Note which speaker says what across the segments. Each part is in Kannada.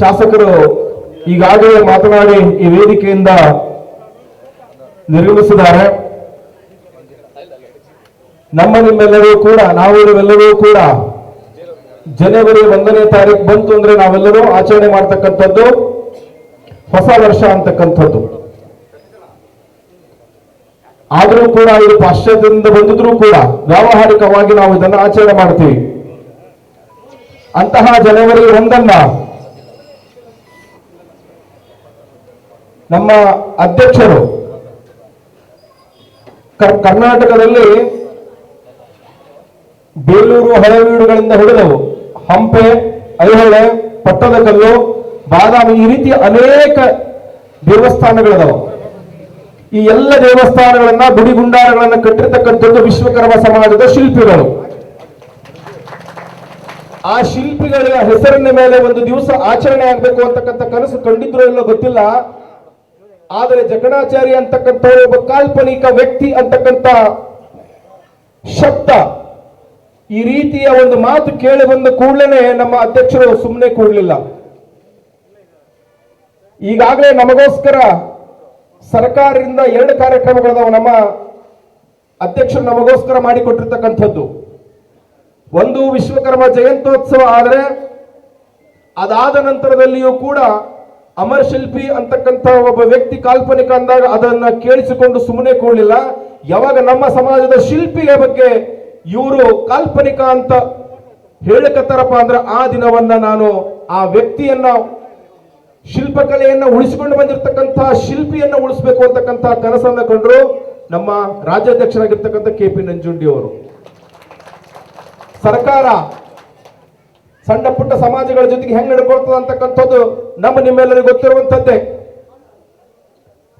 Speaker 1: ಶಾಸಕರು ಈಗಾಗಲೇ ಮಾತನಾಡಿ ಈ ವೇದಿಕೆಯಿಂದ ನಿರ್ಗಮಿಸಿದ್ದಾರೆ. ನಮ್ಮ ನಿಮ್ಮೆಲ್ಲರೂ ಕೂಡ, ನಾವು ಇವೆಲ್ಲರೂ ಕೂಡ ಜನವರಿ ಒಂದನೇ ತಾರೀಕು ಬಂತು ಅಂದ್ರೆ ನಾವೆಲ್ಲರೂ ಆಚರಣೆ ಮಾಡ್ತಕ್ಕಂಥದ್ದು, ಹೊಸ ವರ್ಷ ಅಂತಕ್ಕಂಥದ್ದು. ಆದರೂ ಕೂಡ ಇದು ಪಾಶ್ಚಾತ್ಯದಿಂದ ಬಂದಿದ್ರೂ ಕೂಡ ವ್ಯಾವಹಾರಿಕವಾಗಿ ನಾವು ಇದನ್ನು ಆಚರಣೆ ಮಾಡ್ತೀವಿ. ಅಂತಹ ಜನವರಿ ಒಂದನ್ನ ನಮ್ಮ ಅಧ್ಯಕ್ಷರು ಕರ್ನಾಟಕದಲ್ಲಿ ಬೇಲೂರು ಹಳೆಬೀಡುಗಳಿಂದ ಹಿಡಿದವು. ಹಂಪೆ, ಐಹೊಳೆ ಪಟ್ಟದಕಲ್ಲು ಬಾದಾಮಿ ಈ ರೀತಿ ಅನೇಕ ದೇವಸ್ಥಾನಗಳಿದಾವೆ. ಈ ಎಲ್ಲ ದೇವಸ್ಥಾನಗಳನ್ನ, ಗುಡಿ ಗುಂಡಾರಗಳನ್ನ ಕಟ್ಟಿರ್ತಕ್ಕಂಥದ್ದು ವಿಶ್ವಕರ್ಮ ಸಮಾಜದ ಶಿಲ್ಪಿಗಳು. ಆ ಶಿಲ್ಪಿಗಳ ಹೆಸರಿನ ಮೇಲೆ ಒಂದು ದಿವಸ ಆಚರಣೆ ಆಗ್ಬೇಕು ಅಂತಕ್ಕಂಥ ಕನಸು ಕಂಡಿದ್ರು ಇಲ್ಲೋ ಗೊತ್ತಿಲ್ಲ. ಆದರೆ ಜಕಣಾಚಾರ್ಯ ಅಂತಕ್ಕಂಥ ಒಬ್ಬ ಕಾಲ್ಪನಿಕ ವ್ಯಕ್ತಿ ಅಂತಕ್ಕಂಥ ಶಬ್ದ ಈ ರೀತಿಯ ಒಂದು ಮಾತು ಕೇಳಿ ಬಂದ ಕೂಡಲೇ ನಮ್ಮ ಅಧ್ಯಕ್ಷರು ಸುಮ್ಮನೆ ಕೂಡಲಿಲ್ಲ. ಈಗಾಗಲೇ ನಮಗೋಸ್ಕರ ಸರ್ಕಾರದಿಂದ ಎರಡು ಕಾರ್ಯಕ್ರಮಗಳದಾವ ನಮ್ಮ ಅಧ್ಯಕ್ಷರು ನಮಗೋಸ್ಕರ ಮಾಡಿಕೊಟ್ಟಿರ್ತಕ್ಕಂಥದ್ದು. ಒಂದು ವಿಶ್ವಕರ್ಮ ಜಯಂತ್ಯೋತ್ಸವ ಆದರೆ ಅದಾದ ನಂತರದಲ್ಲಿಯೂ ಕೂಡ ಅಮರ ಶಿಲ್ಪಿ ಅಂತಕ್ಕಂಥ ಒಬ್ಬ ವ್ಯಕ್ತಿ ಕಾಲ್ಪನಿಕ ಅಂದಾಗ ಅದನ್ನ ಕೇಳಿಸಿಕೊಂಡು ಸುಮ್ಮನೆ ಕೂಡಲಿಲ್ಲ. ಯಾವಾಗ ನಮ್ಮ ಸಮಾಜದ ಶಿಲ್ಪಿಯ ಬಗ್ಗೆ ಇವರು ಕಾಲ್ಪನಿಕ ಅಂತ ಹೇಳಕತ್ತಾರಪ್ಪ ಅಂದ್ರೆ ಆ ದಿನವನ್ನ ನಾನು ಆ ವ್ಯಕ್ತಿಯನ್ನ, ಶಿಲ್ಪಕಲೆಯನ್ನ ಉಳಿಸಿಕೊಂಡು ಬಂದಿರತಕ್ಕಂತಹ ಶಿಲ್ಪಿಯನ್ನ ಉಳಿಸಬೇಕು ಅಂತಕ್ಕಂಥ ಕನಸನ್ನ ಕಂಡ್ರು ನಮ್ಮ ರಾಜ್ಯಾಧ್ಯಕ್ಷರಾಗಿರ್ತಕ್ಕಂಥ ಕೆ ಪಿ ನಂಜುಂಡಿ ಅವರು. ಸರ್ಕಾರ ಸಣ್ಣ ಪುಟ್ಟ ಸಮಾಜಗಳ ಜೊತೆಗೆ ಹೆಂಗ್ ನಡ್ಕೊಳ್ತದ ಅಂತಕ್ಕಂಥದ್ದು ನಮ್ಮ ನಿಮ್ಮೆಲ್ಲರಿಗೂ ಗೊತ್ತಿರುವಂತದ್ದೇ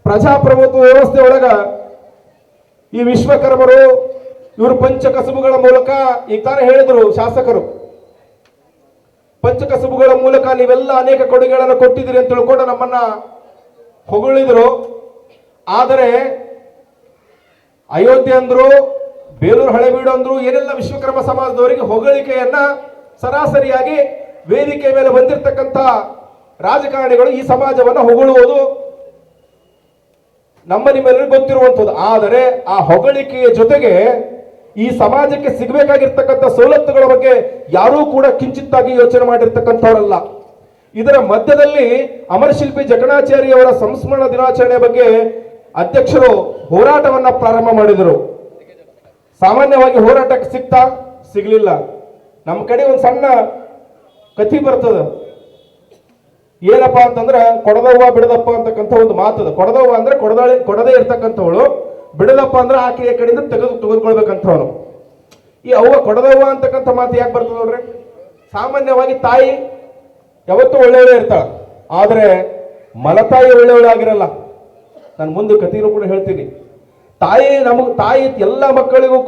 Speaker 1: ಪ್ರಜಾಪ್ರಭುತ್ವ ವ್ಯವಸ್ಥೆ ಒಳಗ ಈ ವಿಶ್ವಕರ್ಮರು, ಇವರು ಪಂಚಕಸುಬುಗಳ ಮೂಲಕ ಈಗ ತಾನೇ ಹೇಳಿದ್ರು ಶಾಸಕರು. ಪಂಚಕಸುಬುಗಳ ಮೂಲಕ ನೀವೆಲ್ಲ ಅನೇಕ ಕೊಡುಗೆಗಳನ್ನು ಕೊಟ್ಟಿದ್ದೀರಿ ಅಂತ ತಿಳ್ಕೊಂಡು ನಮ್ಮನ್ನ ಹೊಗಳಿದ್ರು. ಆದರೆ ಅಯೋಧ್ಯೆ ಅಂದ್ರು, ಬೇಲೂರು ಹಳೆಬೀಡು ಅಂದ್ರು, ಏನೆಲ್ಲ ವಿಶ್ವಕರ್ಮ ಸಮಾಜದವರಿಗೆ ಹೊಗಳಿಕೆಯನ್ನ ಸರಾಸರಿಯಾಗಿ ವೇದಿಕೆ ಮೇಲೆ ಬಂದಿರತಕ್ಕಂಥ ರಾಜಕಾರಣಿಗಳು ಈ ಸಮಾಜವನ್ನು ಹೊಗಳುವುದು ನಮ್ಮ ನಿಮ್ಮೆಲ್ಲರಿಗೂ ಗೊತ್ತಿರುವಂಥದ್ದು. ಆದರೆ ಆ ಹೊಗಳಿಕೆಯ ಜೊತೆಗೆ ಈ ಸಮಾಜಕ್ಕೆ ಸಿಗಬೇಕಾಗಿರ್ತಕ್ಕಂಥ ಸವಲತ್ತುಗಳ ಬಗ್ಗೆ ಯಾರೂ ಕೂಡ ಕಿಂಚಿತ್ತಾಗಿ ಯೋಚನೆ ಮಾಡಿರ್ತಕ್ಕಂಥವರಲ್ಲ. ಇದರ ಮಧ್ಯದಲ್ಲಿ ಅಮರಶಿಲ್ಪಿ ಜಕಣಾಚಾರ್ಯವರ ಸಂಸ್ಮರಣ ದಿನಾಚರಣೆ ಬಗ್ಗೆ ಅಧ್ಯಕ್ಷರು ಹೋರಾಟವನ್ನ ಪ್ರಾರಂಭ ಮಾಡಿದರು. ಸಾಮಾನ್ಯವಾಗಿ ಹೋರಾಟಕ್ಕೆ ಸಿಗ್ತಾ ಸಿಗ್ಲಿಲ್ಲ. ನಮ್ಮ ಕಡೆ ಒಂದು ಸಣ್ಣ ಕಥಿ ಬರ್ತದ. ಏನಪ್ಪಾ ಅಂತಂದ್ರೆ, ಕೊಡದವ್ವ ಬಿಡದಪ್ಪ ಅಂತಕ್ಕಂಥ ಒಂದು ಮಾತದ ಕೊಡದವ್ವ ಅಂದ್ರೆ ಕೊಡದಾಳಿ, ಕೊಡದೇ ಇರ್ತಕ್ಕಂಥವಳು. ಬಿಡದಪ್ಪ ಅಂದ್ರೆ ಆಕೆಯ ಕಡೆಯಿಂದ ತೆಗೆದು ತೆಗೆದುಕೊಳ್ಬೇಕಂಥವನು ಈ ಅವ್ವ ಕೊಡದವ್ವ ಅಂತಕ್ಕಂಥ ಮಾತು ಯಾಕೆ ಬರ್ತದೆ ನೋಡ್ರಿ? ಸಾಮಾನ್ಯವಾಗಿ ತಾಯಿ ಯಾವತ್ತೂ ಒಳ್ಳೆಯವಳೆ ಇರ್ತಾಳ. ಆದ್ರೆ ಮಲತಾಯಿ ಒಳ್ಳೆಯವಳಾಗಿರಲ್ಲ. ನಾನು ಮುಂದೆ ಕಥೆಯನ್ನು ಕೂಡ ಹೇಳ್ತೀನಿ. ತಾಯಿ ನಮಗೆ, ತಾಯಿ ಎಲ್ಲ ಮಕ್ಕಳಿಗೂ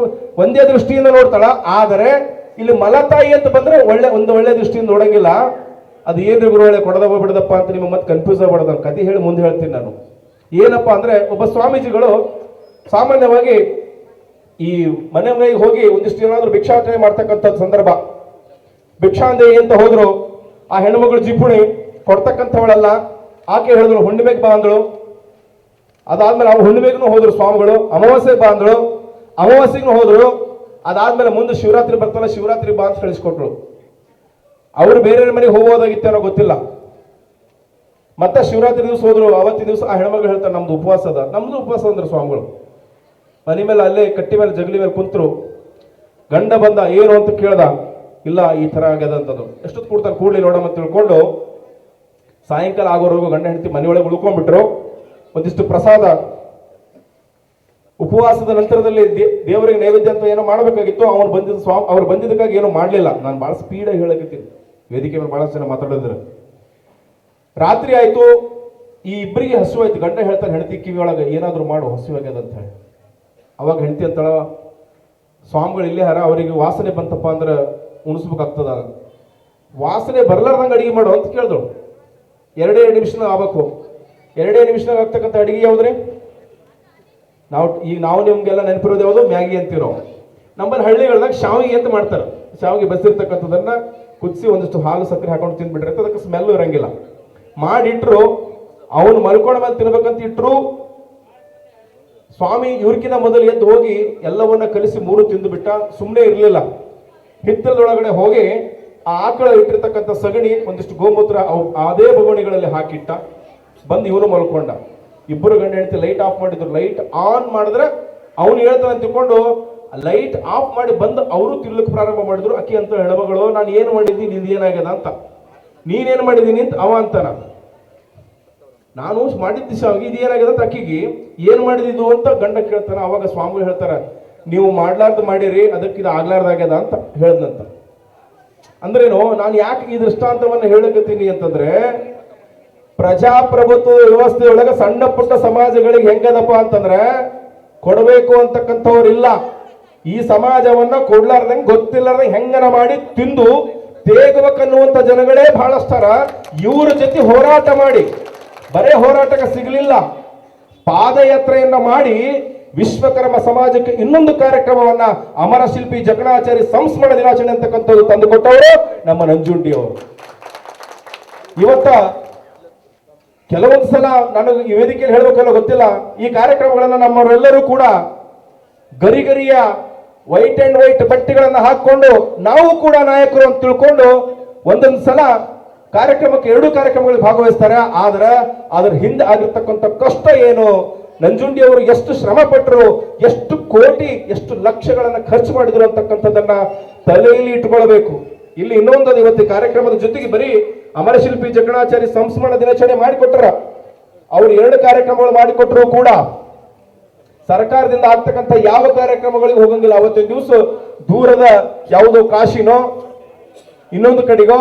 Speaker 1: ಒಂದೇ ದೃಷ್ಟಿಯಿಂದ ನೋಡ್ತಾಳ. ಆದರೆ ಇಲ್ಲಿ ಮಲತಾಯಿ ಅಂತ ಬಂದ್ರೆ ಒಳ್ಳೆ, ಒಂದು ಒಳ್ಳೆ ದೃಷ್ಟಿಯಿಂದ ನೋಡಂಗಿಲ್ಲ. ಅದು ಏನ್ರಿ ಗುರುಗಳೇ ಕೊಡದವ ಬಿಡದಪ್ಪ ಅಂತ ನಿಮಗೆ ಮತ್ತೆ ಕನ್ಫ್ಯೂಸ್ ಆಗ್ಬಾರ್ದು ಕತೆ ಹೇಳಿ ಮುಂದೆ ಹೇಳ್ತೀನಿ ನಾನು. ಏನಪ್ಪಾ ಅಂದ್ರೆ ಒಬ್ಬ ಸ್ವಾಮೀಜಿಗಳು ಸಾಮಾನ್ಯವಾಗಿ ಈ ಮನೆ ಮನೆಗೆ ಹೋಗಿ ಒಂದಿಷ್ಟು ಏನಾದ್ರು ಭಿಕ್ಷಾಟನೆ ಮಾಡ್ತಕ್ಕಂಥ ಸಂದರ್ಭ. ಭಿಕ್ಷಾಂದೆ ಅಂತ ಹೋದ್ರು. ಆ ಹೆಣ್ಮಗಳು ಜಿಪುಣಿ ಕೊಡ್ತಕ್ಕಂಥವಳಲ್ಲ. ಆಕೆ ಹೇಳಿದ್ರು ಹುಣ್ಣಿಮೆಗೆ ಬಾ ಅಂದಳು. ಅದಾದ್ಮೇಲೆ ಅವ್ರು ಹುಣ್ಣಿಮೆಗೂ ಹೋದ್ರು ಸ್ವಾಮಿಗಳು, ಅಮಾವಾಸ್ಯೆಗೆ ಬಾ ಅಂದಳು. ಅಮಾವಾಸ್ಯೆಗೂ ಹೋದ್ರು. ಅದಾದ್ಮೇಲೆ ಮುಂದೆ ಶಿವರಾತ್ರಿ ಬರ್ತಲ್ಲ, ಶಿವರಾತ್ರಿ ಬಾ ಅಂತ ಕಳಿಸ್ಕೊಟ್ರು ಅವರು ಬೇರೆ ಮನೆಗೆ ಹೋಗೋದಾಗಿತ್ತು ಅನ್ನೋ ಗೊತ್ತಿಲ್ಲ. ಮತ್ತೆ ಶಿವರಾತ್ರಿ ದಿವಸ ಹೋದ್ರು, ಅವತ್ತಿನ ದಿವಸ ಆ ಹೆಣ್ಮಗಳು ಹೇಳ್ತಾರೆ, ನಮ್ದು ಉಪವಾಸ ಅದ. ನಮ್ದು ಉಪವಾಸ ಅಂದ್ರೆ ಸ್ವಾಮಿಗಳು. ಮನೆ ಮೇಲೆ ಅಲ್ಲೇ ಕಟ್ಟಿ ಮೇಲೆ ಜಗಲಿ ಮೇಲೆ ಕುಂತ್ರು. ಗಂಡ ಬಂದ, ಏನು ಅಂತ ಕೇಳ್ದ? ಇಲ್ಲ, ಈ ತರ ಆಗ್ಯದ ಅಂತದ್ದು ಎಷ್ಟೊತ್ತು ಕೊಡ್ತಾನೆ ಕೂಡಲಿ ನೋಡಮ್ಮ ತಿಳ್ಕೊಂಡು ಸಾಯಂಕಾಲ ಆಗೋವರೆಗೂ ಗಂಡ ಹೆಂಡತಿ ಮನೆಯೊಳಗೆ ಉಳ್ಕೊಂಡ್ಬಿಟ್ರು. ಒಂದಿಷ್ಟು ಪ್ರಸಾದ ಉಪವಾಸದ ನಂತರದಲ್ಲಿ ದೇವರಿಗೆ ನೈವೇದ್ಯ ಅಂತ ಏನೋ ಮಾಡಬೇಕಾಗಿತ್ತು, ಅವ್ರು ಬಂದಿದ್ದ ಸ್ವಾಮಿ, ಅವ್ರು ಬಂದಿದ್ದಕ್ಕಾಗಿ ಏನೋ ಮಾಡಲಿಲ್ಲ. ನಾನು ಭಾಳ ಸ್ಪೀಡಾಗಿ ಹೇಳಕತ್ತೀನಿ ವೇದಿಕೆ ಮೇಲೆ ಭಾಳಷ್ಟು ಜನ ಮಾತಾಡಿದ್ರು. ರಾತ್ರಿ ಆಯಿತು, ಈ ಇಬ್ಬರಿಗೆ ಹಸು ಆಯ್ತು. ಗಂಡ ಹೇಳ್ತಾರೆ ಹೆಂಡತಿ ಕಿವಿ ಒಳಗೆ ಏನಾದರೂ ಮಾಡು ಹಸಿವಾಗ್ಯದ ಅಂತ ಹೇಳಿ. ಅವಾಗ ಹೆಂಡತಿ ಅಂತಳ ಸ್ವಾಮಿಗಳು ಇಲ್ಲೇ ಹರ, ಅವರಿಗೆ ವಾಸನೆ ಬಂತಪ್ಪ ಅಂದ್ರೆ ಉಣಿಸ್ಬೇಕಾಗ್ತದ. ವಾಸನೆ ಬರ್ಲಾರ್ದಂಗೆ ಅಡಿಗೆ ಮಾಡು, ಅಂತ ಕೇಳಿದ್ರು ಎರಡೇ ನಿಮಿಷನಾಗ ಆಗ್ಬೇಕು. ಎರಡೇ ನಿಮಿಷನಾಗ ಆಗ್ತಕ್ಕಂಥ ಅಡಿಗೆ ಯಾವ್ದ್ರಿ? ನಾವು ಈಗ ನಾವು ನಿಮ್ಗೆಲ್ಲ ನೆನಪಿರೋದು ಯಾವುದು? ಮ್ಯಾಗಿ ನಾವು ನಮ್ಮಲ್ಲಿ ಹಳ್ಳಿಗಳದಾಗ ಶಾವಿಗೆ ಅಂತ ಮಾಡ್ತಾರೆ. ಶಾವಿಗೆ ಬಸಿರ್ತಕ್ಕಂಥದ್ದನ್ನ ಕುದಿಸಿ ಒಂದಿಷ್ಟು ಹಾಲು ಸಕ್ಕರೆ ಹಾಕೊಂಡು ತಿಂದ್ಬಿಟ್ರೆ ಅದಕ್ಕೆ ಸ್ಮೆಲ್ ಇರಂಗಿಲ್ಲ. ಮಾಡಿಟ್ರು, ಅವನು ಮಲ್ಕೊಂಡ ಮೇಲೆ ತಿನ್ಬೇಕಂತ ಇಟ್ರು, ಸ್ವಾಮಿ ಇವ್ರಿಗಿಂತ ಮೊದಲು ಎದ್ದು ಹೋಗಿ ಎಲ್ಲವನ್ನ ಕಲಿಸಿ ಮೂರು ತಿಂದು ಬಿಟ್ಟ ಸುಮ್ಮನೆ ಇರಲಿಲ್ಲ. ಹಿತ್ತಲದೊಳಗಡೆ ಹೋಗಿ ಆ ಆಕಳ ಇಟ್ಟಿರ್ತಕ್ಕಂಥ ಸಗಣಿ, ಒಂದಿಷ್ಟು ಗೋಮೂತ್ರ ಅವು ಅದೇ ಬಗೋಣಿಗಳಲ್ಲಿ ಹಾಕಿಟ್ಟ, ಬಂದು ಇವನು ಮಲ್ಕೊಂಡ. ಇಬ್ಬರು ಗಂಡ ಹೆಂಡತಿ ಲೈಟ್ ಆಫ್ ಮಾಡಿದ್ರು. ಲೈಟ್ ಆನ್ ಮಾಡಿದ್ರೆ ಅವ್ನು ಹೇಳ್ತಾನೆ ಅಂತ ತಿಳ್ಕೊಂಡು ಲೈಟ್ ಆಫ್ ಮಾಡಿ ಬಂದು ಅವರು ತಿನ್ಲಿಕ್ಕೆ ಪ್ರಾರಂಭ ಮಾಡಿದ್ರು. ಅಕ್ಕಿ ಅಂತ ಹೆಣ್ಮಗಳು ನಾನು ಏನು ಮಾಡಿದ್ದೀನಿ? ಇದು ಏನಾಗ್ಯದ? ಅಂತ. ನೀನೇನು ಮಾಡಿದ್ದೀನಿ? ಅಂತ ಅವ ಅಂತಾನ. ನಾನು ಮಾಡಿದ್ದ ಸ್ವಾಮಿ ಇದು ಏನಾಗ್ಯದ ಅಂತ ಅಕ್ಕಿಗೆ? ಏನು ಮಾಡಿದ್ದು ಅಂತ ಗಂಡ ಕೇಳ್ತಾನೆ. ಅವಾಗ ಸ್ವಾಮಿಗಳು ಹೇಳ್ತಾರೆ, ನೀವು ಮಾಡ್ಲಾರ್ದು ಮಾಡಿರಿ, ಅದಕ್ಕೆ ಇದು ಆಗ್ಲಾರ್ದಾಗ್ಯದ ಅಂತ ಹೇಳ್ದಂತ ಅಂದ್ರೇನು, ನಾನು ಯಾಕೆ ಈ ದೃಷ್ಟಾಂತವನ್ನ ಹೇಳಕತ್ತೀನಿ ಅಂತಂದ್ರೆ ಪ್ರಜಾಪ್ರಭುತ್ವ ವ್ಯವಸ್ಥೆಯೊಳಗೆ ಸಣ್ಣ ಪುಟ್ಟ ಸಮಾಜಗಳಿಗೆ ಹೆಂಗದಪ್ಪ ಅಂತಂದ್ರೆ ಕೊಡಬೇಕು ಅಂತಕ್ಕಂಥವ್ರು ಇಲ್ಲ ಈ ಸಮಾಜವನ್ನ ಕೊಡ್ಲಾರ್ದಂಗೆ ಗೊತ್ತಿಲ್ಲಾರ್ದಂಗೆ ಹೆಂಗನ ಮಾಡಿ ತಿಂದು ತೇಗಬೇಕನ್ನುವಂತ ಜನಗಳೇ ಬಹಳಷ್ಟರ. ಇವ್ರ ಜೊತೆ ಹೋರಾಟ ಮಾಡಿ. ಬರೇ ಹೋರಾಟಕ್ಕೆ ಸಿಗಲಿಲ್ಲ. ಪಾದಯಾತ್ರೆಯನ್ನ ಮಾಡಿ ವಿಶ್ವಕರ್ಮ ಸಮಾಜಕ್ಕೆ ಇನ್ನೊಂದು ಕಾರ್ಯಕ್ರಮವನ್ನ ಅಮರ ಶಿಲ್ಪಿ ಜಕಣಾಚಾರಿ ಸಂಸ್ಮರಣ ದಿನಾಚರಣೆ ಅಂತಕ್ಕಂಥದ್ದು ತಂದುಕೊಟ್ಟವರು ನಮ್ಮ ನಂಜುಂಡಿಯವರು. ಇವತ್ತ ಕೆಲವೊಂದು ಸಲ ನನಗೆ ಈ ವೇದಿಕೆಯಲ್ಲಿ ಹೇಳಬೇಕಲ್ಲ ಗೊತ್ತಿಲ್ಲ, ಈ ಕಾರ್ಯಕ್ರಮಗಳನ್ನು ನಮ್ಮವರೆಲ್ಲರೂ ಕೂಡ ಗರಿಗರಿಯ ವೈಟ್ ಅಂಡ್ ವೈಟ್ ಬಟ್ಟೆಗಳನ್ನು ಹಾಕೊಂಡು ನಾವು ಕೂಡ ನಾಯಕರು ಅಂತ ತಿಳ್ಕೊಂಡು ಒಂದೊಂದು ಸಲ ಕಾರ್ಯಕ್ರಮಕ್ಕೆ ಎರಡು ಕಾರ್ಯಕ್ರಮಗಳಲ್ಲಿ ಭಾಗವಹಿಸ್ತಾರೆ. ಆದ್ರೆ ಅದರ ಹಿಂದೆ ಆಗಿರ್ತಕ್ಕಂಥ ಕಷ್ಟ ಏನು? ನಂಜುಂಡಿ ಅವರು ಎಷ್ಟು ಶ್ರಮ ಪಟ್ಟರು ಎಷ್ಟು ಕೋಟಿ, ಎಷ್ಟು ಲಕ್ಷಗಳನ್ನು ಖರ್ಚು ಮಾಡಿದ್ರು ಅಂತಕ್ಕಂಥದ್ದನ್ನ ತಲೆಯಲ್ಲಿ ಇಟ್ಕೊಳ್ಬೇಕು. ಇಲ್ಲಿ ಇನ್ನೊಂದು ಇವತ್ತು ಕಾರ್ಯಕ್ರಮದ ಜೊತೆಗೆ ಬರೀ ಅಮರಶಿಲ್ಪಿ ಜಕಣಾಚಾರಿ ಸಂಸ್ಮರಣ ದಿನಾಚರಣೆ ಮಾಡಿಕೊಟ್ಟಾರ ಅವ್ರು ಎರಡು ಕಾರ್ಯಕ್ರಮಗಳು ಮಾಡಿಕೊಟ್ಟರು ಕೂಡ. ಸರ್ಕಾರದಿಂದ ಆಗ್ತಕ್ಕಂಥ ಯಾವ ಕಾರ್ಯಕ್ರಮಗಳಿಗೆ ಹೋಗಂಗಿಲ್ಲ. ಅವತ್ತಿನ ದಿವಸ ದೂರದ ಯಾವುದೋ ಕಾಶಿನೋ, ಇನ್ನೊಂದು ಕಡೆಗೋ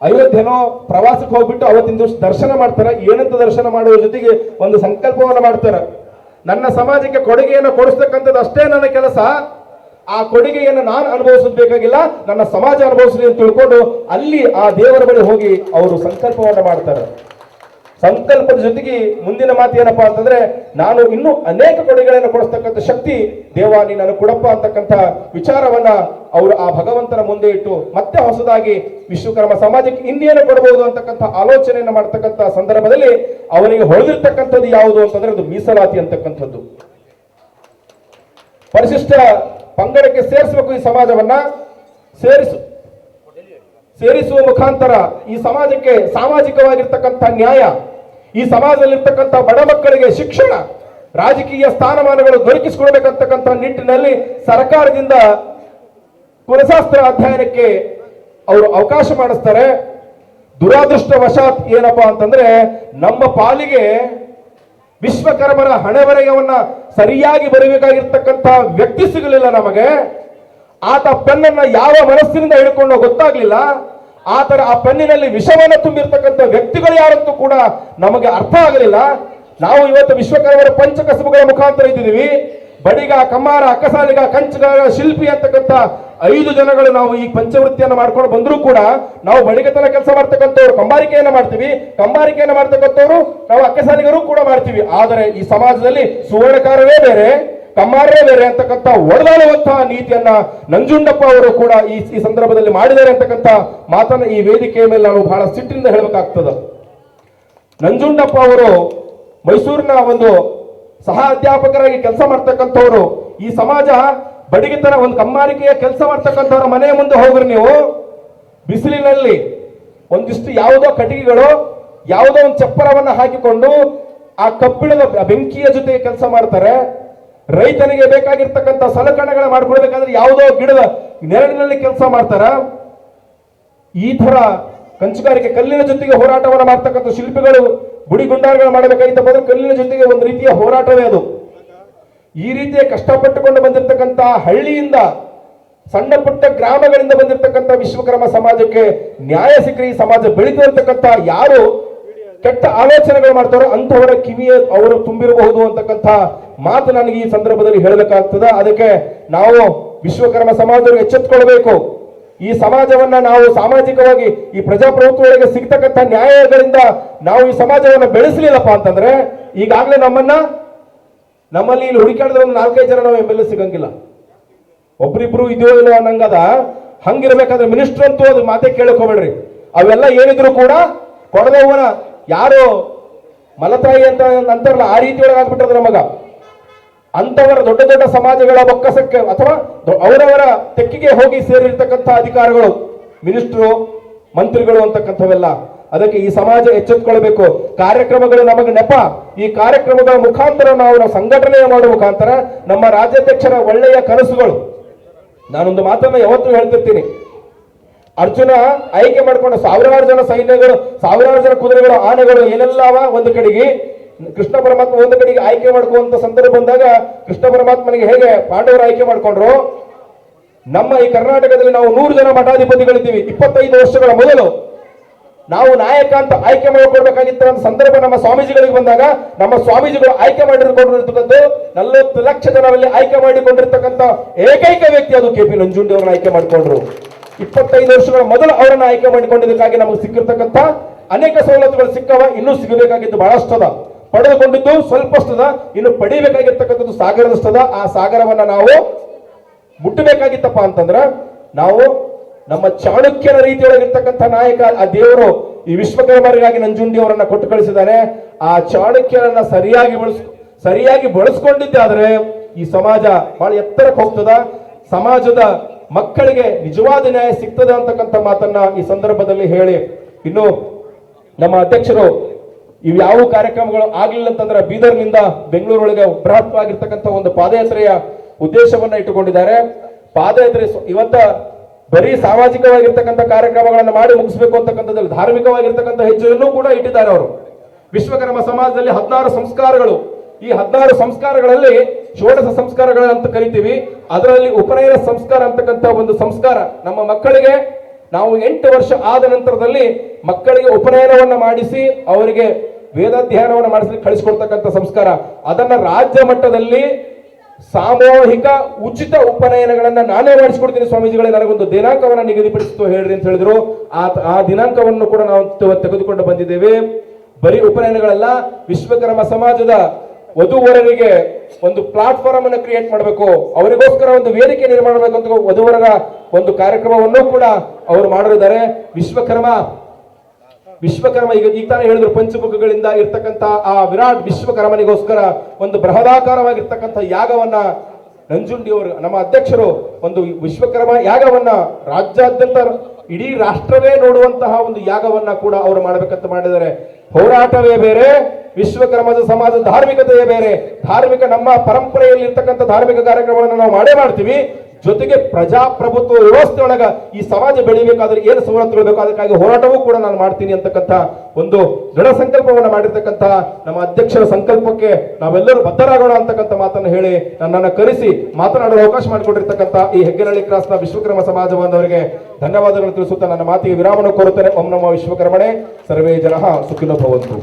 Speaker 1: ಅಯೋಧ್ಯೆನೋ ಪ್ರವಾಸಕ್ಕೆ ಹೋಗ್ಬಿಟ್ಟು ಅವತ್ತಿನ ದಿವಸ ದರ್ಶನ ಮಾಡ್ತಾರೆ. ಏನಂತ ದರ್ಶನ ಮಾಡುವ ಜೊತೆಗೆ ಒಂದು ಸಂಕಲ್ಪವನ್ನು ಮಾಡ್ತಾರೆ. ನನ್ನ ಸಮಾಜಕ್ಕೆ ಕೊಡುಗೆಯನ್ನು ಕೊಡಿಸ್ತಕ್ಕಂಥದ್ದು ಅಷ್ಟೇ ನನ್ನ ಕೆಲಸ. ಆ ಕೊಡುಗೆಯನ್ನು ನಾನು ಅನುಭವಿಸಬೇಕಾಗಿಲ್ಲ, ನನ್ನ ಸಮಾಜ ಅನುಭವಿಸಲಿ ಅಂತ ತಿಳ್ಕೊಂಡು ಅಲ್ಲಿ ಆ ದೇವರ ಬಳಿ ಹೋಗಿ ಅವರು ಸಂಕಲ್ಪವನ್ನ ಮಾಡ್ತಾರೆ. ಸಂಕಲ್ಪದ ಜೊತೆಗೆ ಮುಂದಿನ ಮಾತು ಏನಪ್ಪಾ ಅಂತಂದ್ರೆ, ನಾನು ಇನ್ನೂ ಅನೇಕ ಕೊಡುಗೆಗಳನ್ನು ಕೊಡಿಸ್ತಕ್ಕಂಥ ಶಕ್ತಿ ದೇವ ನೀ ನನಗೆ ಕೊಡಪ್ಪ ಅಂತಕ್ಕಂಥ ವಿಚಾರವನ್ನ ಅವರು ಆ ಭಗವಂತನ ಮುಂದೆ ಇಟ್ಟು ಮತ್ತೆ ಹೊಸದಾಗಿ ವಿಶ್ವಕರ್ಮ ಸಮಾಜಕ್ಕೆ ಇನ್ನೇನು ಕೊಡಬಹುದು ಅಂತಕ್ಕಂಥ ಆಲೋಚನೆಯನ್ನು ಮಾಡ್ತಕ್ಕಂಥ ಸಂದರ್ಭದಲ್ಲಿ ಅವನಿಗೆ ಹೊಳೆದಿರ್ತಕ್ಕಂಥದ್ದು ಯಾವುದು ಅಂತಂದ್ರೆ ಅದು ಮೀಸಲಾತಿ ಅಂತಕ್ಕಂಥದ್ದು. ಪರಿಶಿಷ್ಟ ಪಂಗಡಕ್ಕೆ ಸೇರಿಸಬೇಕು ಈ ಸಮಾಜವನ್ನ. ಸೇರಿಸು. ಸೇರಿಸುವ ಮುಖಾಂತರ ಈ ಸಮಾಜಕ್ಕೆ ಸಾಮಾಜಿಕವಾಗಿರ್ತಕ್ಕಂಥ ನ್ಯಾಯ, ಈ ಸಮಾಜದಲ್ಲಿರ್ತಕ್ಕಂಥ ಬಡ ಮಕ್ಕಳಿಗೆ ಶಿಕ್ಷಣ, ರಾಜಕೀಯ ಸ್ಥಾನಮಾನಗಳು ದೊರಕಿಸಿಕೊಳ್ಬೇಕಂತಕ್ಕಂಥ ನಿಟ್ಟಿನಲ್ಲಿ ಸರ್ಕಾರದಿಂದ ಕುಲಶಾಸ್ತ್ರ ಅಧ್ಯಯನಕ್ಕೆ ಅವರು ಅವಕಾಶ ಮಾಡಿಸ್ತಾರೆ. ದುರಾದೃಷ್ಟವಶಾತ್ ಏನಪ್ಪಾ ಅಂತಂದ್ರೆ ನಮ್ಮ ಪಾಲಿಗೆ ವಿಶ್ವಕರ್ಮನ ಹಣೆಬರೆಯವನ್ನ ಸರಿಯಾಗಿ ಬರೀಬೇಕಾಗಿರ್ತಕ್ಕಂಥ ವ್ಯಕ್ತಿ ಸಿಗಲಿಲ್ಲ ನಮಗೆ. ಆತ ಪೆನ್ನನ್ನ ಯಾವ ಮನಸ್ಸಿನಿಂದ ಹಿಡ್ಕೊಂಡು ಗೊತ್ತಾಗ್ಲಿಲ್ಲ. ಆತರ ಆ ಪೆನ್ನಿನಲ್ಲಿ ವಿಷವನ್ನ ತುಂಬಿರ್ತಕ್ಕಂಥ ವ್ಯಕ್ತಿಗಳು ಯಾರಂತೂ ಕೂಡ ನಮಗೆ ಅರ್ಥ ಆಗಲಿಲ್ಲ. ನಾವು ಇವತ್ತು ವಿಶ್ವಕರ್ಮರ ಪಂಚಕಸಬುಗಳ ಮುಖಾಂತರ ಇದ್ದೀವಿ ಬಡಿಗ, ಕಮ್ಮಾರ, ಅಕ್ಕಸಾಲಿಗ ಕಂಚಗಾರ ಶಿಲ್ಪಿ ಅಂತಕ್ಕಂಥ ಐದು ಜನಗಳು ನಾವು ಈ ಪಂಚವೃತ್ತಿಯನ್ನು ಮಾಡ್ಕೊಂಡು ಬಂದರೂ ಕೂಡ ನಾವು ಬಡಿಗತನ ಕೆಲಸ ಮಾಡ್ತಕ್ಕಂಥವ್ರು ಕಂಬಾರಿಕೆಯನ್ನ ಮಾಡ್ತೀವಿ. ಕಂಬಾರಿಕೆಯನ್ನ ಮಾಡ್ತಕ್ಕಂಥವ್ರು ನಾವು ಅಕ್ಕಸಾಲಿಗರು ಕೂಡ ಮಾಡ್ತೀವಿ. ಆದರೆ ಈ ಸಮಾಜದಲ್ಲಿ ಸುವರ್ಣಕಾರವೇ ಬೇರೆ ಕಮ್ಮಾರೇ ಬೇರೆ ಅಂತಕ್ಕಂಥ ಒಡೆದಾಡುವಂತಹ ನೀತಿಯನ್ನ ನಂಜುಂಡಪ್ಪ ಅವರು ಕೂಡ ಈ ಈ ಸಂದರ್ಭದಲ್ಲಿ ಮಾಡಿದ್ದಾರೆ ಅಂತಕ್ಕಂಥ ಮಾತನ್ನ ಈ ವೇದಿಕೆಯ ಮೇಲೆ ನಾನು ಬಹಳ ಸಿಟ್ಟಿನಿಂದ ಹೇಳಬೇಕಾಗ್ತದೆ. ನಂಜುಂಡಪ್ಪ ಅವರು ಮೈಸೂರಿನ ಒಂದು ಸಹ ಅಧ್ಯಾಪಕರಾಗಿ ಕೆಲಸ ಮಾಡ್ತಕ್ಕಂಥವ್ರು, ಈ ಸಮಾಜ ಬಡಿಗೆತನ ಒಂದು ಕಮ್ಮಾರಿಕೆಯ ಕೆಲಸ ಮಾಡ್ತಕ್ಕಂಥವ್ರ ಮನೆ ಮುಂದೆ ಹೋಗ್ರಿ ನೀವು. ಬಿಸಿಲಿನಲ್ಲಿ ಒಂದಿಷ್ಟು ಯಾವುದೋ ಕಟಿಗೆಗಳು ಯಾವುದೋ ಒಂದು ಚಪ್ಪರವನ್ನ ಹಾಕಿಕೊಂಡು ಆ ಕಬ್ಬಿಣದ ಬೆಂಕಿಯ ಜೊತೆ ಕೆಲಸ ಮಾಡ್ತಾರೆ. ರೈತನಿಗೆ ಬೇಕಾಗಿರ್ತಕ್ಕಂಥ ಸಲಕರಣೆಗಳ ಮಾಡ್ಕೊಳ್ಬೇಕಾದ್ರೆ ಯಾವುದೋ ಗಿಡದ ನೆರಳಿನಲ್ಲಿ ಕೆಲಸ ಮಾಡ್ತಾರ? ಈ ತರ ಕಂಚುಗಾರಿಕೆ ಕಲ್ಲಿನ ಜೊತೆಗೆ ಹೋರಾಟವನ್ನು ಮಾಡ್ತಕ್ಕಂಥ ಶಿಲ್ಪಿಗಳು ಗುಡಿ ಗುಂಡಾರಗಳು ಮಾಡಬೇಕಾಗಿತ್ತು ಬದಲು ಕಲ್ಲಿನ ಜೊತೆಗೆ ಒಂದು ರೀತಿಯ ಹೋರಾಟವೇ ಅದು. ಈ ರೀತಿಯ ಕಷ್ಟಪಟ್ಟುಕೊಂಡು ಬಂದಿರತಕ್ಕಂಥ ಹಳ್ಳಿಯಿಂದ ಸಣ್ಣ ಪುಟ್ಟ ಗ್ರಾಮಗಳಿಂದ ಬಂದಿರತಕ್ಕಂಥ ವಿಶ್ವಕರ್ಮ ಸಮಾಜಕ್ಕೆ ನ್ಯಾಯ ಸಿಕ್ಕರೆ, ಈ ಸಮಾಜ ಬೆಳೀತಾ ಇರ್ತಕ್ಕಂಥ ಯಾರು ಕೆಟ್ಟ ಆಲೋಚನೆಗಳು ಮಾಡ್ತಾರೋ ಅಂಥವರ ಕಿವಿಯ ಅವರು ತುಂಬಿರಬಹುದು ಅಂತಕ್ಕಂಥ ಮಾತು ನನಗೆ ಈ ಸಂದರ್ಭದಲ್ಲಿ ಹೇಳಬೇಕಾಗ್ತದ. ಅದಕ್ಕೆ ನಾವು ವಿಶ್ವಕರ್ಮ ಸಮಾಜರು ಎಚ್ಚೆತ್ತುಕೊಳ್ಬೇಕು ಈ ಸಮಾಜವನ್ನ ನಾವು ಸಾಮಾಜಿಕವಾಗಿ ಈ ಪ್ರಜಾಪ್ರಭುತ್ವಗಳಿಗೆ ಸಿಗ್ತಕ್ಕಂಥ ನ್ಯಾಯಗಳಿಂದ ನಾವು ಈ ಸಮಾಜವನ್ನು ಬೆಳೆಸಲಿಲ್ಲಪ್ಪ ಅಂತಂದ್ರೆ ಈಗಾಗಲೇ ನಮ್ಮನ್ನ, ನಮ್ಮಲ್ಲಿ ಇಲ್ಲಿ ಹುಡುಕಾಡಿದ್ರೆ ಒಂದು ನಾಲ್ಕೈದು ಜನ ನಾವು ಎಂ ಎಲ್ ಎ ಸಿಗಂಗಿಲ್ಲ. ಒಬ್ರಿಬ್ರು ಇದೆಯೋ ಇಲ್ಲೋ ಅನ್ನಂಗದ, ಹಂಗಿರ್ಬೇಕಾದ್ರೆ ಮಿನಿಸ್ಟರ್ ಅಂತೂ ಅದ್ರ ಮಾತೇ ಹೋಗ್ಬೇಡ್ರಿ. ಅವೆಲ್ಲ ಏನಿದ್ರು ಕೂಡ ಕೊಡದವನ ಯಾರು ಮಲತಾಯಿ ಅಂತ ಅಂತಾರಲ್ಲ, ಆ ರೀತಿ ಆಗ್ಬಿಟ್ಟದ ನಮಗ. ಅಂತವರ ದೊಡ್ಡ ದೊಡ್ಡ ಸಮಾಜಗಳ ಬೊಕ್ಕಸಕ್ಕೆ ಅಥವಾ ಅವರವರ ತೆಕ್ಕಿಗೆ ಹೋಗಿ ಸೇರಿರ್ತಕ್ಕಂಥ ಅಧಿಕಾರಿಗಳು, ಮಿನಿಸ್ಟ್ರು, ಮಂತ್ರಿಗಳು ಅಂತಕ್ಕಂಥವೆಲ್ಲ, ಅದಕ್ಕೆ ಈ ಸಮಾಜ ಎಚ್ಚೆತ್ಕೊಳ್ಬೇಕು. ಕಾರ್ಯಕ್ರಮಗಳು ನಮಗೆ ನೆಪ. ಈ ಕಾರ್ಯಕ್ರಮಗಳ ಮುಖಾಂತರ ನಾವು ನಾವು ಸಂಘಟನೆ ಮಾಡುವ ಮುಖಾಂತರ ನಮ್ಮ ರಾಜ್ಯಾಧ್ಯಕ್ಷರ ಒಳ್ಳೆಯ ಕನಸುಗಳು. ನಾನೊಂದು ಮಾತನ್ನು ಯಾವತ್ತೂ ಹೇಳ್ತಿರ್ತೀನಿ. ಅರ್ಜುನ ಆಯ್ಕೆ ಮಾಡ್ಕೊಂಡು ಸಾವಿರಾರು ಜನ ಸೈನ್ಯಗಳು, ಸಾವಿರಾರು ಜನ ಕುದುರೆಗಳು, ಆನೆಗಳು ಏನೆಲ್ಲವ ಒಂದು ಕಡೆಗೆ ಕೃಷ್ಣ ಪರಮಾತ್ಮ ಒಂದು ಕಡೆಗೆ ಆಯ್ಕೆ ಮಾಡ್ಕೋಂತ ಸಂದರ್ಭ ಬಂದಾಗ ಕೃಷ್ಣ ಪರಮಾತ್ಮನಿಗೆ ಹೇಗೆ ಪಾಂಡವರು ಆಯ್ಕೆ ಮಾಡ್ಕೊಂಡ್ರು? ನಮ್ಮ ಈ ಕರ್ನಾಟಕದಲ್ಲಿ ನಾವು ನೂರು ಜನ ಮಠಾಧಿಪತಿಗಳಿದ್ದೀವಿ, ಇಪ್ಪತ್ತೈದು ವರ್ಷಗಳ ಮೊದಲು. ನಾವು ನಾಯಕ ಅಂತ ಆಯ್ಕೆ ಮಾಡಿಕೊಡ್ಬೇಕಾಗಿತ್ತ ಸಂದರ್ಭ ನಮ್ಮ ಸ್ವಾಮೀಜಿಗಳಿಗೆ ಬಂದಾಗ, ನಮ್ಮ ಸ್ವಾಮೀಜಿಗಳು ಆಯ್ಕೆ ಮಾಡಿರ್ಕೊಂಡಿರ್ತಕ್ಕಂಥ ನಲವತ್ತು ಲಕ್ಷ ಜನರಲ್ಲಿ ಆಯ್ಕೆ ಮಾಡಿಕೊಂಡಿರ್ತಕ್ಕಂಥ ಏಕೈಕ ವ್ಯಕ್ತಿ ಅದು ಕೆ ಪಿ ನಂಜುಂಡಿ ಅವರನ್ನ ಆಯ್ಕೆ ಮಾಡಿಕೊಂಡ್ರು. ಇಪ್ಪತ್ತೈದು ವರ್ಷಗಳ ಮೊದಲು ಅವರನ್ನ ಆಯ್ಕೆ ಮಾಡಿಕೊಂಡಿದ್ದಕ್ಕಾಗಿ ನಮಗೆ ಸಿಕ್ಕಿರ್ತಕ್ಕಂಥ ಅನೇಕ ಸವಲತ್ತುಗಳು ಸಿಕ್ಕವ, ಇನ್ನೂ ಸಿಗಬೇಕಾಗಿದ್ದು ಬಹಳಷ್ಟದ ಪಡೆದುಕೊಂಡಿದ್ದು ಸ್ವಲ್ಪಸ್ತದ ಇನ್ನು ಪಡಿಬೇಕಾಗಿರ್ತಕ್ಕಂಥದ್ದು ಸಾಗರದಷ್ಟದ. ಆ ಸಾಗರವನ್ನ ನಾವು ಮುಟ್ಟಬೇಕಾಗಿತ್ತಪ್ಪ ಅಂತಂದ್ರ, ನಾವು ನಮ್ಮ ಚಾಣಕ್ಯನ ರೀತಿಯೊಳಗಿರ್ತಕ್ಕಂಥ ನಾಯಕ, ಆ ದೇವರು ಈ ವಿಶ್ವಕರ್ಮರಿಗಾಗಿ ನಂಜುಂಡಿ ಅವರನ್ನ ಕೊಟ್ಟು ಕಳಿಸಿದ್ದಾನೆ. ಆ ಚಾಣಕ್ಯರನ್ನ ಸರಿಯಾಗಿ ಬಳಸ್, ಸರಿಯಾಗಿ ಬಳಸ್ಕೊಂಡಿದ್ದಾದ್ರೆ ಈ ಸಮಾಜ ಬಹಳ ಎತ್ತರಕ್ಕೆ ಹೋಗ್ತದ. ಸಮಾಜದ ಮಕ್ಕಳಿಗೆ ನಿಜವಾದ ನ್ಯಾಯ ಸಿಗ್ತದೆ ಅಂತಕ್ಕಂಥ ಮಾತನ್ನ ಈ ಸಂದರ್ಭದಲ್ಲಿ ಹೇಳಿ. ಇನ್ನು ನಮ್ಮ ಅಧ್ಯಕ್ಷರು ಇವು ಯಾವ ಕಾರ್ಯಕ್ರಮಗಳು ಆಗ್ಲಿಲ್ಲ ಅಂತಂದ್ರೆ ಬೀದರ್ನಿಂದ ಬೆಂಗಳೂರೊಳಗೆ ಬೃಹತ್ವಾಗಿರ್ತಕ್ಕಂಥ ಒಂದು ಪಾದಯಾತ್ರೆಯ ಉದ್ದೇಶವನ್ನ ಇಟ್ಟುಕೊಂಡಿದ್ದಾರೆ. ಪಾದಯಾತ್ರೆ ಇವತ್ತ ಬರೀ ಸಾಮಾಜಿಕವಾಗಿರ್ತಕ್ಕಂಥ ಕಾರ್ಯಕ್ರಮಗಳನ್ನು ಮಾಡಿ ಮುಗಿಸ್ಬೇಕು ಅಂತಕ್ಕಂಥದ್ದಲ್ಲಿ ಧಾರ್ಮಿಕವಾಗಿರ್ತಕ್ಕಂಥ ಹೆಜ್ಜೆಯನ್ನು ಕೂಡ ಇಟ್ಟಿದ್ದಾರೆ ಅವರು. ವಿಶ್ವಕರ್ಮ ಸಮಾಜದಲ್ಲಿ ಹದಿನಾರು ಸಂಸ್ಕಾರಗಳು. ಈ ಹದಿನಾರು ಸಂಸ್ಕಾರಗಳಲ್ಲಿ ಷೋಡಶ ಸಂಸ್ಕಾರಗಳು ಅಂತ ಕರಿತೀವಿ. ಅದರಲ್ಲಿ ಉಪನಯನ ಸಂಸ್ಕಾರ ಅಂತಕ್ಕಂಥ ಒಂದು ಸಂಸ್ಕಾರ ನಮ್ಮ ಮಕ್ಕಳಿಗೆ ನಾವು ಎಂಟು ವರ್ಷ ಆದ ನಂತರದಲ್ಲಿ ಮಕ್ಕಳಿಗೆ ಉಪನಯನವನ್ನು ಮಾಡಿಸಿ ಅವರಿಗೆ ವೇದಾಧ್ಯಯನವನ್ನು ಮಾಡಿಸಿ ಕಳಿಸಿಕೊಡ್ತಕ್ಕಂಥ ಸಂಸ್ಕಾರ. ಅದನ್ನ ರಾಜ್ಯ ಮಟ್ಟದಲ್ಲಿ ಸಾಮೂಹಿಕ ಉಚಿತ ಉಪನಯನಗಳನ್ನ ನಾನೇ ಮಾಡಿಸ್ಕೊಡ್ತೀನಿ ಸ್ವಾಮೀಜಿಗಳೇ, ನನಗೊಂದು ದಿನಾಂಕವನ್ನು ನಿಗದಿಪಡಿಸಿತು ಹೇಳ್ರಿ ಅಂತ ಹೇಳಿದ್ರು. ಆ ಆ ದಿನಾಂಕವನ್ನು ಕೂಡ ನಾವು ತೆಗೆದುಕೊಂಡು ಬಂದಿದ್ದೇವೆ. ಬರೀ ಉಪನಯನಗಳಲ್ಲ, ವಿಶ್ವಕರ್ಮ ಸಮಾಜದ ವಧುವರರಿಗೆ ಒಂದು ಪ್ಲಾಟ್ಫಾರ್ಮ್ ಅನ್ನು ಕ್ರಿಯೇಟ್ ಮಾಡಬೇಕು. ಅವರಿಗೋಸ್ಕರ ಒಂದು ವೇದಿಕೆ ನಿರ್ಮಾಣ ಮಾಡಬೇಕು ಅಂತ ವಧುವರರ ಒಂದು ಕಾರ್ಯಕ್ರಮವನ್ನು ಕೂಡ ಅವರು ಮಾಡಿದ್ದಾರೆ ವಿಶ್ವಕರ್ಮ ವಿಶ್ವಕರ್ಮ ಈಗ ಈಗ ತಾನೇ ಹೇಳಿದ್ರು ಪಂಚಮುಖಗಳಿಂದ ಇರ್ತಕ್ಕಂಥ ಆ ವಿರಾಟ್ ವಿಶ್ವಕರ್ಮನಿಗೋಸ್ಕರ ಒಂದು ಬೃಹದಾಕಾರವಾಗಿರ್ತಕ್ಕಂಥ ಯಾಗವನ್ನ ನಂಜುಂಡಿಯವರು ನಮ್ಮ ಅಧ್ಯಕ್ಷರು ಒಂದು ವಿಶ್ವಕರ್ಮ ಯಾಗವನ್ನ ರಾಜ್ಯಾದ್ಯಂತ ಇಡೀ ರಾಷ್ಟ್ರವೇ ನೋಡುವಂತಹ ಒಂದು ಯಾಗವನ್ನ ಕೂಡ ಅವರು ಮಾಡಬೇಕಂತ ಮಾಡಿದರೆ ಹೋರಾಟವೇ ಬೇರೆ, ವಿಶ್ವಕರ್ಮದ ಸಮಾಜ ಧಾರ್ಮಿಕತೆಯೇ ಬೇರೆ. ಧಾರ್ಮಿಕ ನಮ್ಮ ಪರಂಪರೆಯಲ್ಲಿ ಇರ್ತಕ್ಕಂಥ ಧಾರ್ಮಿಕ ಕಾರ್ಯಕ್ರಮಗಳನ್ನು ನಾವು ಮಾಡೇ ಮಾಡ್ತೀವಿ. ಜೊತೆಗೆ ಪ್ರಜಾಪ್ರಭುತ್ವ ವ್ಯವಸ್ಥೆ ಒಳಗ ಈ ಸಮಾಜ ಬೆಳಿಬೇಕಾದ್ರೆ ಏನು ಸವಲತ್ತುಗಳು ಬೇಕು ಅದಕ್ಕಾಗಿ ಹೋರಾಟವೂ ಕೂಡ ನಾನು ಮಾಡ್ತೀನಿ ಅಂತಕ್ಕಂಥ ಒಂದು ದೃಢ ಸಂಕಲ್ಪವನ್ನು ಮಾಡಿರ್ತಕ್ಕಂಥ ನಮ್ಮ ಅಧ್ಯಕ್ಷರ ಸಂಕಲ್ಪಕ್ಕೆ ನಾವೆಲ್ಲರೂ ಬದ್ಧರಾಗೋಣ ಅಂತಕ್ಕಂಥ ಮಾತನ್ನು ಹೇಳಿ ನನ್ನನ್ನು ಕರೆಸಿ ಮಾತನಾಡಲು ಅವಕಾಶ ಮಾಡಿಕೊಟ್ಟಿರ್ತಕ್ಕಂಥ ಈ ಹೆಗ್ಗನಹಳ್ಳಿ ಕ್ರಾಸ್ನ ವಿಶ್ವಕರ್ಮ ಸಮಾಜ ಬಾಂಧವರಿಗೆ ಧನ್ಯವಾದಗಳು ತಿಳಿಸುತ್ತಾ ನನ್ನ ಮಾತಿಗೆ ವಿರಾಮನ ಕೋರುತ್ತೇನೆ. ಓಂ ನಮ್ಮ ವಿಶ್ವಕರ್ಮಣೆ. ಸರ್ವೇ ಜನ ಸುಖಿನೋ ಭವಂತು.